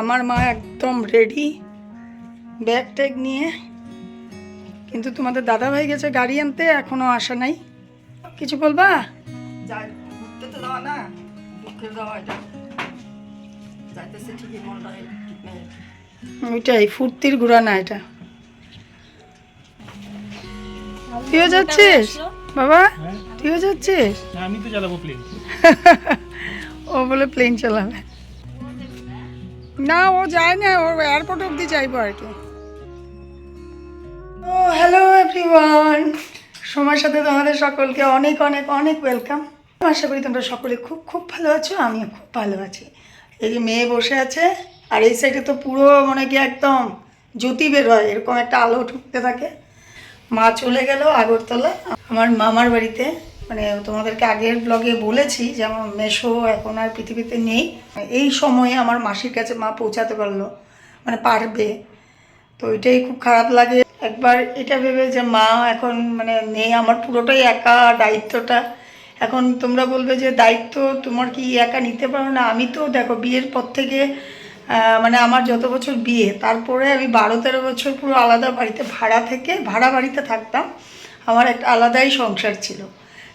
আমার মা একদম রেডি ব্যাগ ট্যাগ নিয়ে। কিন্তু তোমাদের দাদা ভাই গেছে গাড়ি আনতে, এখনও আসা নাই। কিছু বলবা? যাই ঘুরতে তো যাওয়া না যাওয়া এটা। যাইতেছে ঠিকই মনটা ঠিক নেই ওইটাই ফুর্তির ঘোরা না এটা। তুইও যাচ্ছিস? বাবা তুইও যাচ্ছিস? আমি তো চালাবো প্লেন ও বলে প্লেন চালাবে। না ও যায় না ও এয়ারপোর্ট অবধি যাইবো আর কি। ও হ্যালো এভরিওয়ান সময়ের সাথে তোমাদের সকলকে অনেক অনেক অনেক ওয়েলকাম আশা করি তোমরা সকলে খুব খুব ভালো আছো, আমিও খুব ভালো আছি। এই যে মেয়ে বসে আছে, আর এই সাইডে তো পুরো মানে কি একদম জ্যোতি বের হয় এরকম একটা আলো ঢুকতে থাকে। মা চলে গেল আগরতলা, আমার মামার বাড়িতে। মানে তোমাদেরকে আগের ব্লগে বলেছি যে আমার মেশো এখন আর পৃথিবীতে নেই। এই সময়ে আমার মাসির কাছে মা পৌঁছাতে পারল মানে পারবে। তো এটাই খুব খারাপ লাগে। একবার এটা ভেবে যে মা এখন মানে নেই, আমার পুরোটাই একা, দায়িত্বটা এখন তোমরা বলবে যে দায়িত্ব তোমার কি একা নিতে পারো না? আমি তো দেখো, বিয়ের পর থেকে মানে আমার যত বছর বিয়ে, তারপরে আমি বারো তেরো বছর পুরো আলাদা বাড়িতে, ভাড়া থেকে, ভাড়া বাড়িতে থাকতাম। আমার একটা আলাদাই সংসার ছিল।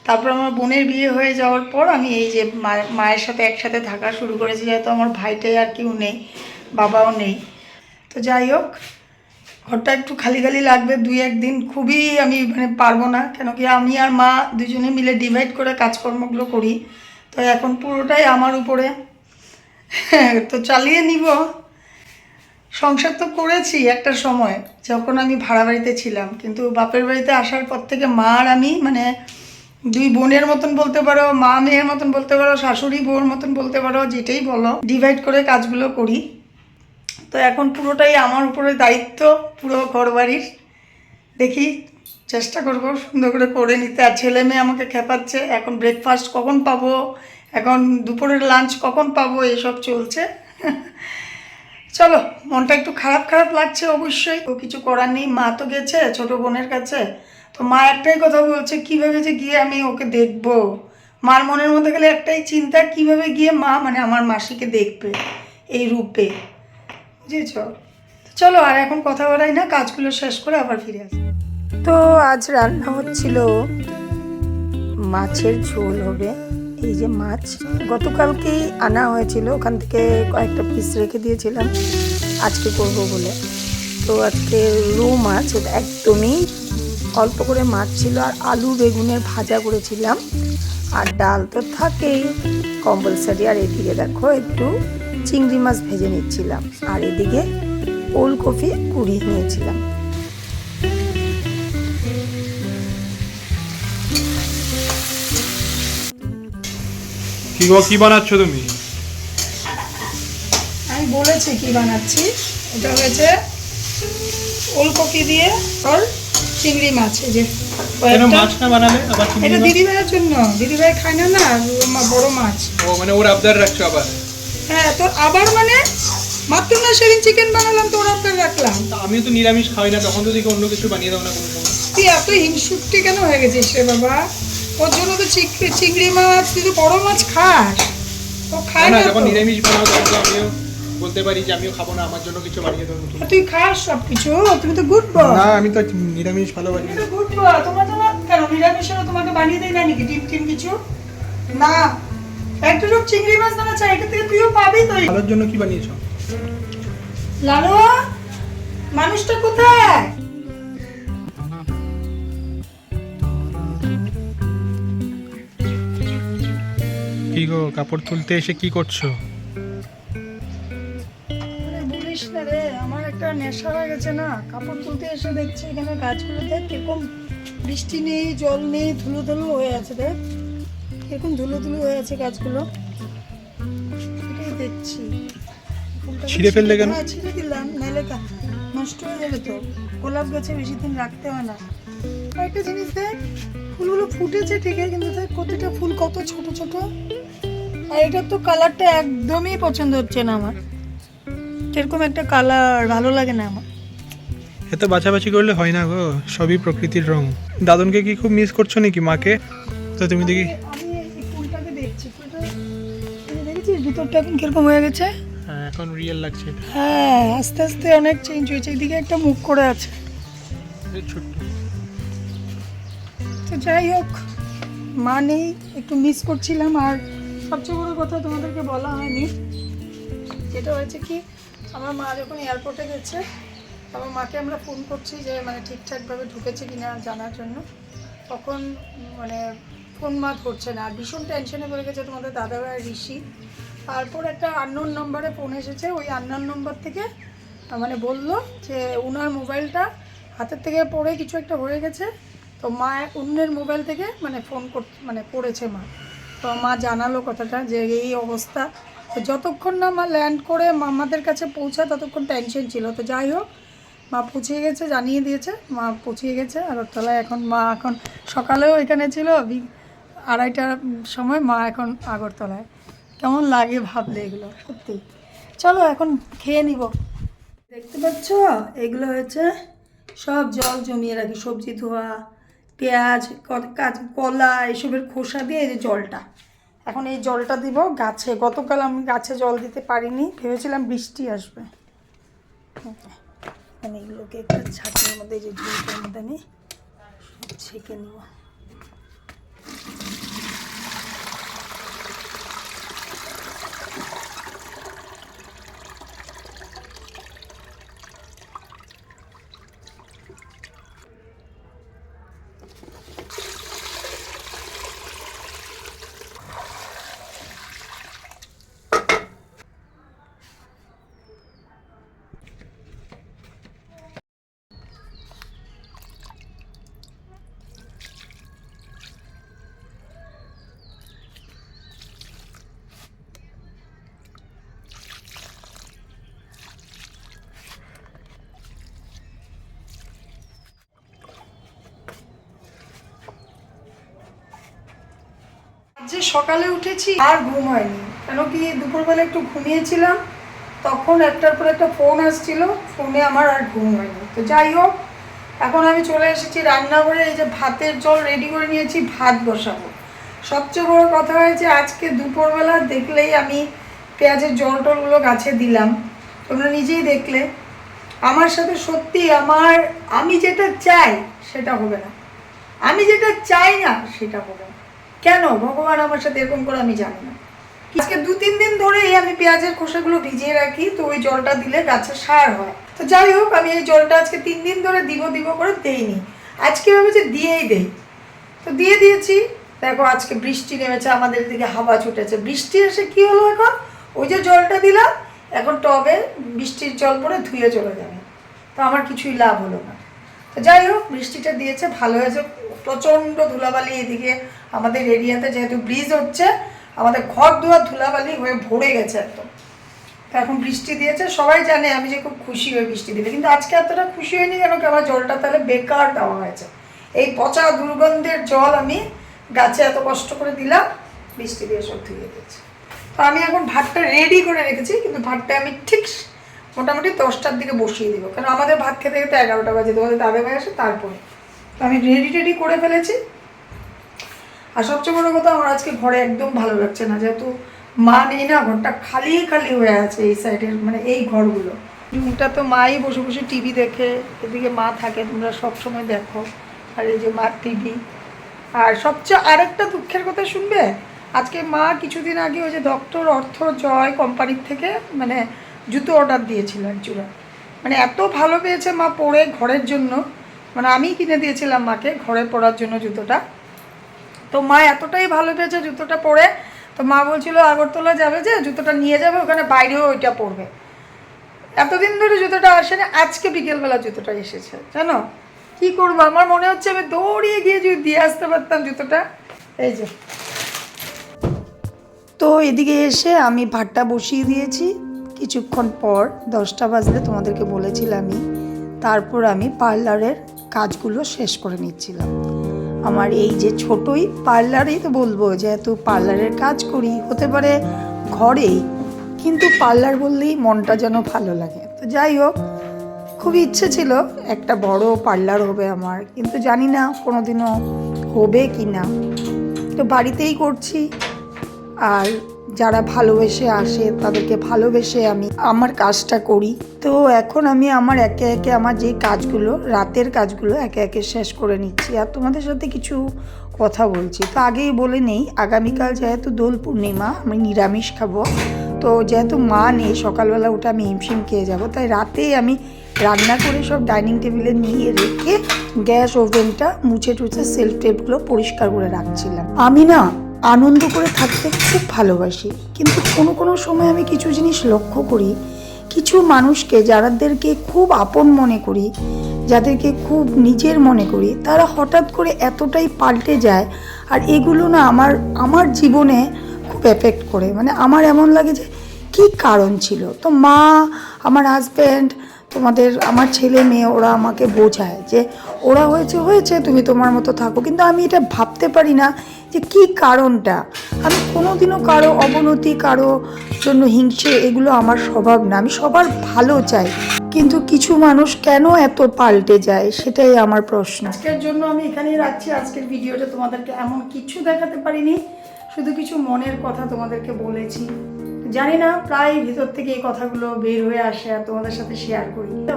তারপর আমার বোনের বিয়ে হয়ে যাওয়ার পর আমি এই যে মায়ের সাথে একসাথে থাকা শুরু করেছি। যেহেতু আমার ভাইটাই আর কেউ নেই, বাবাও নেই। তো যাই হোক ঘরটা একটু খালি খালি লাগবে, দুই একদিন খুবই আমি মানে পারব না, কেন কি আমি আর মা দুজনে মিলে ডিভাইড করে কাজকর্মগুলো করি। তো এখন পুরোটাই আমার উপরে। তো চালিয়ে নিব। সংসার তো করেছি একটা সময়, যখন আমি ভাড়া বাড়িতে ছিলাম, কিন্তু বাপের বাড়িতে আসার পর থেকে মা আর আমি মানে দুই বোনের মতন বলতে পারো, মা মেয়ের মতন বলতে পারো, শাশুড়ি বউর মতন বলতে পারো, যেটাই বলো ডিভাইড করে কাজগুলো করি। তো এখন পুরোটাই আমার উপরে দায়িত্ব, পুরো ঘরবাড়ির। দেখি, চেষ্টা করব সুন্দর করে করে নিতে। আর ছেলে মেয়ে আমাকে খেপাচ্ছে, এখন ব্রেকফাস্ট কখন পাবো? এখন দুপুরের লাঞ্চ কখন পাবো? এইসব চলছে। চলো, মনটা একটু খারাপ খারাপ লাগছে অবশ্যই। ও কিছু করার নেই, মা তো গেছে, ছোট বোনের কাছে। তো মা একটাই কথা বলছে, কীভাবে যে গিয়ে আমি ওকে দেখব? মার মনের মধ্যে গেলে একটাই চিন্তা, কীভাবে গিয়ে মা মানে আমার মাসিকে দেখবে? এই রূপে। বুঝেছ চলো আর এখন কথা বাড়াই না, কাজগুলো শেষ করে আবার ফিরে আসি। তো আজ রান্না হচ্ছিল মাছের ঝোল হবে। এই যে মাছ, গতকালকেই আনা হয়েছিল, ওখান থেকে কয়েকটা পিস রেখে দিয়েছিলাম। আজকে করব বলে। তো আজকে রৌ মাছ ওটা একদমই অল্প করে মাছ ছিল, আর আলু বেগুনের ভাজা করেছিলাম। আর ডাল তো থাকেই, কম্পালসারি। আর এদিকে দেখো, একটু চিংড়ি মাছ ভেজে নিচ্ছিলাম। আর এদিকে ওলকপি কুড়িয়ে নিয়েছিলাম। কি গো কি বানাচ্ছ তুমি? আমি বলেছি কি বানাচ্ছি। এটা হয়েছে ওলকপি দিয়ে আর চিংড়ি মাছ এই যে মাছ না বানালে? আবার এটা? দিদিভাইয়ের জন্য। দিদিভাই খায় না না বড় মাছ। ও মানে ওর আবদার রাখছো আবার? হ্যাঁ তো আবার মানে মাত্র না সেদিন চিকেন বানালাম তো ওরা আপনার রাখলাম। তা আমিও তো নিরামিষ খাই না তখন তো দেখি অন্য কিছু বানিয়ে দাও না কোনো সময়। তুই এত হিংসুকটি কেন হয়ে গেছিস রে বাবা? ওর জন্য তো চিক- চিংড়ি মাছ তুই তো বড় মাছ খাস। ও খায় না যখন নিরামিষ বানাও তখন আমিও বলতে পারি যে আমিও খাব না আমার জন্য কিছু বানিয়ে দাও নতুন। তুই খাস সব কিছু তুমি তো গুড বয় না আমি তো নিরামিষ ভালোবাসি তুমি তো গুড বয় তোমরা তো কেন নিরামিষেরও তোমাকে বানিয়ে দেয় না নাকি? ডিম টিম কিছু? না একটা লোক চিংড়ি মাছ বানাচ্ছে এটা থেকে তুইও পাবি তো। ভালোর জন্য কি বানিয়েছো? লালু মানুষটা কোথায়? কি গো কাপড় তুলতে এসে কি করছ? বলিস না রে আমার একটা নেশা হয়ে গেছে না। কাপড় তুলতে এসে দেখছি এখানে গাছগুলো দেখ কীরকম বৃষ্টি নেই জল নেই ধুলো ধুলো হয়ে আছে দেখ। কীরকম ধুলো ধুলো হয়ে আছে গাছগুলো। এটাই দেখছি। ছিঁড়ে ফেললে কেন? হ্যাঁ, ছিঁড়ে দিলাম নাহলে কা- নষ্ট হয়ে যাবে তো। গোলাপ গাছে বেশি দিন রাখতে হয় না। একটা জিনিস দেখ ফুলগুলো ফুটেছে ঠিকই কিন্তু দেখ প্রতিটা ফুল কত ছোট ছোট। আর এটার তো কালারটা একদমই পছন্দ হচ্ছে না আমার। কীরকম একটা কালার ভালো লাগে না আমার। এত বাছাবাছি করলে হয় না গো সবই প্রকৃতির রং। দাদনকে কি খুব মিস করছ নাকি মাকে? তো তুমি দেখি দেখেছিস এখন কীরকম হয়ে গেছে? হ্যাঁ, এখন রিয়েল লাগছে। হ্যাঁ আস্তে আস্তে অনেক চেঞ্জ হয়েছে। এদিকে একটা মুখ করে আছে। ছোট্ট। তো যাই হোক মা নেই একটু মিস করছিলাম। আর সবচেয়ে বড় কথা তোমাদেরকে বলা হয়নি যেটা হয়েছে কি আমার মা যখন এয়ারপোর্টে গেছে আমার মাকে আমরা ফোন করছি যে মানে ঠিকঠাকভাবে ঢুকেছে কিনা জানার জন্য। তখন মানে ফোন মা ধরছে না। আর ভীষণ টেনশনে পড়ে গেছে তোমাদের দাদা ভাই ঋষি। তারপর একটা আননোন নম্বরে ফোন এসেছে। ওই আননোন নম্বর থেকে মানে বলল যে ওনার মোবাইলটা হাতের থেকে পড়ে কিছু একটা হয়ে গেছে। তো মা অন্যের মোবাইল থেকে মানে ফোন কর মানে পড়েছে মা। তো মা জানালো কথাটা যে এই অবস্থা। তো যতক্ষণ না মা ল্যান্ড করে মামাদের কাছে পৌঁছায়, ততক্ষণ টেনশন ছিল। তো যাই হোক, মা পৌঁছে গেছে, জানিয়ে দিয়েছে। মা পৌঁছিয়ে গেছে আগরতলায় এখন মা এখন সকালেও এখানে ছিল। আড়াইটার সময় মা এখন আগরতলায়। কেমন লাগে ভাবলে এগুলো, সত্যি। চলো এখন খেয়ে নিব। দেখতে পাচ্ছ? এগুলো হয়েছে সব জল জমিয়ে রাখি, সবজি, ধোয়া, পেঁয়াজ কলা, এসবের খোসা দিয়ে এই যে জলটা। এখন এই জলটা দিব গাছে। গতকাল আমি গাছে জল দিতে পারিনি, ভেবেছিলাম বৃষ্টি আসবে। এগুলোকে একটা ছাঁচের মধ্যে যে ঝুলটার মধ্যে আমি ছেঁকে নেব। যে সকালে উঠেছি আর ঘুম হয়নি। কেন কি দুপুরবেলা একটু ঘুমিয়েছিলাম, তখন একটার পর একটা ফোন আসছিল, ফোনে আমার আর ঘুম হয়নি। তো যাই হোক, এখন আমি চলে এসেছি রান্নাঘরে, এই যে ভাতের জল রেডি করে নিয়েছি, ভাত বসাবো। সবচেয়ে বড় কথা হয়েছে, আজকে দুপুরবেলা দেখলেই আমি পেঁয়াজের জল টলগুলো গাছে দিলাম। তোমরা নিজেই দেখলে। আমার সাথে সত্যি আমার, আমি যেটা চাই সেটা হবে না। আমি যেটা চাই না, সেটা হবে না। কেন? ভগবান আমার সাথে এরকম করে আমি জানি না। আজকে দু তিন দিন ধরেই আমি পেঁয়াজের খোসাগুলো ভিজিয়ে রাখি, তো ওই জলটা দিলে গাছে সার হয়। তো যাই হোক, আমি এই জলটা আজকে তিন দিন ধরে দিব দিব করে দেইনি। আজকে ভেবেছি দিয়েই দেই। তো দিয়ে দিয়েছি। দেখো, আজকে বৃষ্টি নেমেছে, আমাদের দিকে হাওয়া ছুটেছে। বৃষ্টি এসে কি হলো এখন? ওই যে জলটা দিলাম, এখন টবে বৃষ্টির জল পরে ধুয়ে চলে যাবে। তো আমার কিছুই লাভ হলো না। তো যাই হোক, বৃষ্টিটা দিয়েছে, ভালো হয়েছে। প্রচণ্ড ধুলাবালি এদিকে। আমাদের এরিয়াতে যেহেতু ব্রিজ হচ্ছে, আমাদের ঘর দুয়ার ধুলাবালি হয়ে ভরে গেছে একদম। তো এখন বৃষ্টি দিয়েছে, সবাই জানে আমি যে খুব খুশি হয়ে বৃষ্টি দিলে, কিন্তু আজকে এতটা খুশি হয়নি কেন কি আমার জলটা তাহলে বেকার দেওয়া হয়েছে। এই পচা দুর্গন্ধের জল আমি গাছে এত কষ্ট করে দিলাম, বৃষ্টি দিয়ে সব ধুয়ে দিয়েছে। তো আমি এখন ভাতটা রেডি করে রেখেছি, কিন্তু ভাতটা আমি ঠিক মোটামুটি দশটার দিকে বসিয়ে দিব। কারণ আমাদের ভাত খেতে খেতে এগারোটা বাজে, তোমাদের দাদা ভাই আসে তারপরে। তো আমি রেডি টেডি করে ফেলেছি আর সবচেয়ে বড় কথা, আমার আজকে ঘরে একদম ভালো লাগছে না। যেহেতু মা নেই না, ঘরটা খালি খালি হয়ে আছে এই সাইডের মানে এই ঘরগুলো। রুমটা তো মাই বসে বসে টিভি দেখে, এদিকে মা থাকে, তোমরা সব সময় দেখো। আর এই যে মার টিভি আর সবচেয়ে আরেকটা দুঃখের কথা শুনবে, আজকে মা কিছুদিন আগে ওই যে ডক্টর অর্থ জয় কোম্পানির থেকে মানে জুতো অর্ডার দিয়েছিল এক মানে এত ভালো পেয়েছে মা পরে ঘরের জন্য। মানে আমি কিনে দিয়েছিলাম মাকে, ঘরে পরার জন্য জুতোটা। তো মা এতটাই ভালো পেয়েছে জুতোটা পরে, তো মা বলছিল আগরতলা যাবে যে, জুতোটা নিয়ে যাবে, ওখানে বাইরেও ওইটা পরবে। এতদিন ধরে জুতোটা আসেনি, আজকে বিকেলবেলা জুতোটা এসেছে, জানো? কি করব? আমার মনে হচ্ছে আমি দৌড়িয়ে গিয়ে যদি দিয়ে আসতে পারতাম জুতোটা। এই যে। তো এদিকে এসে আমি ভাতটা বসিয়ে দিয়েছি। কিছুক্ষণ পর দশটা বাজলে তোমাদেরকে বলেছিলামই, তারপর আমি পার্লারের কাজগুলো শেষ করে নিচ্ছিলাম। আমার এই যে ছোটই পার্লারেই তো বলব, যেহেতু পার্লারের কাজ করি, হতে পারে ঘরেই, কিন্তু পার্লার বললেই মনটা যেন ভালো লাগে। তো যাই হোক খুব ইচ্ছে ছিল একটা বড় পার্লার হবে আমার, কিন্তু জানি না কোনোদিনও হবে কি না। তো বাড়িতেই করছি, আর যারা ভালোবেসে আসে তাদেরকে ভালোবেসে আমি আমার কাজটা করি। তো এখন আমি আমার একে একে আমার যে কাজগুলো, রাতের কাজগুলো একে একে শেষ করে নিচ্ছি। আর তোমাদের সাথে কিছু কথা বলছি। তো আগেই বলে নেই, আগামীকাল যেহেতু দোল পূর্ণিমা, আমি নিরামিষ খাব। তো যেহেতু মা নেই, সকালবেলা উঠে আমি হিমশিম খেয়ে যাব। তাই রাতে আমি রান্না করে সব ডাইনিং টেবিলে নিয়ে রেখে গ্যাস ওভেনটা মুছে টুছে সেলফ টেপগুলো পরিষ্কার করে রাখছিলাম। আমি না আনন্দ করে থাকতে খুব ভালোবাসি। কিন্তু কোনো কোনো সময় আমি কিছু জিনিস লক্ষ্য করি কিছু মানুষকে যারাদেরকে খুব আপন মনে করি, যাদেরকে খুব নিজের মনে করি, তারা হঠাৎ করে এতটাই পাল্টে যায় আর এগুলো না আমার আমার জীবনে খুব এফেক্ট করে। মানে আমার এমন লাগে যে, কী কারণ ছিল? তো মা, আমার হাজব্যান্ড তোমাদের, আমার ছেলে মেয়ে, ওরা আমাকে বোঝায় যে, ওরা হয়েছে হয়েছে, তুমি তোমার মতো থাকো। কিন্তু আমি এটা ভাবতে পারি না যে কি কারণটা? আমি কোনোদিনও কারও অবনতি, কারও জন্য হিংসে, এগুলো আমার স্বভাব না। আমি সবার ভালো চাই। কিন্তু কিছু মানুষ কেন এত পাল্টে যায়? সেটাই আমার প্রশ্ন। আজকের জন্য আমি এখানেই রাখছি। আজকের ভিডিওটা তোমাদেরকে এমন কিছু দেখাতে পারিনি। শুধু কিছু মনের কথা তোমাদেরকে বলেছি। জানি না, প্রায় ভিতর থেকে এই কথাগুলো বের হয়ে আসে আর তোমাদের সাথে শেয়ার করি।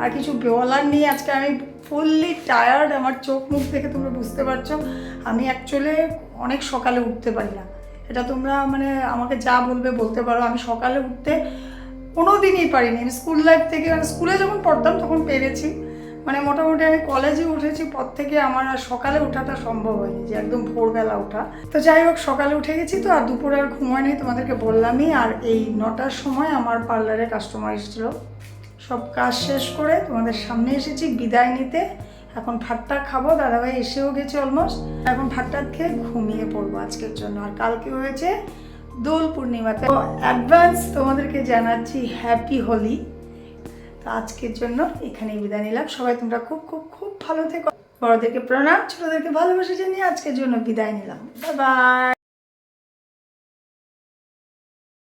আর কিছু বলার নেই। আজকে আমি ফুললি টায়ার্ড আমার চোখ মুখ দেখে তোমরা বুঝতে পারছ, আমি অ্যাকচুয়ালি অনেক সকালে উঠতে পারি না। এটা তোমরা মানে আমাকে যা বলবে বলতে পারো। আমি সকালে উঠতে কোনো দিনই পারিনি। আমি স্কুল লাইফ থেকে মানে স্কুলে যখন পড়তাম তখন পেরেছি। মানে মোটামুটি আমি কলেজে উঠেছি, পর থেকে আমার আর সকালে ওঠাটা সম্ভব হয়নি যে একদম ভোরবেলা ওঠা। তো যাই হোক, সকালে উঠে গেছি তো, আর দুপুরে আর ঘুমায় নেই তোমাদেরকে বললামই। আর এই নটার সময় আমার পার্লারে কাস্টমার এসেছিল। সব কাজ শেষ করে তোমাদের সামনে এসেছি, বিদায় নিতে। এখন ভাতটা খাব, দাদাভাই এসেও গেছে অলমোস্ট এখন ভাতটা খেয়ে ঘুমিয়ে পড়ব আজকের জন্য। আর কালকে হয়েছে দোল পূর্ণিমাতে অ্যাডভান্স তোমাদেরকে জানাচ্ছি হ্যাপি হোলি তো আজকের জন্য এখানেই বিদায় নিলাম। সবাই তোমরা খুব খুব খুব ভালো থেকো। বড়দেরকে প্রণাম, ছোটদেরকে ভালোবাসা জানিয়ে আজকের জন্য বিদায় নিলাম। বাই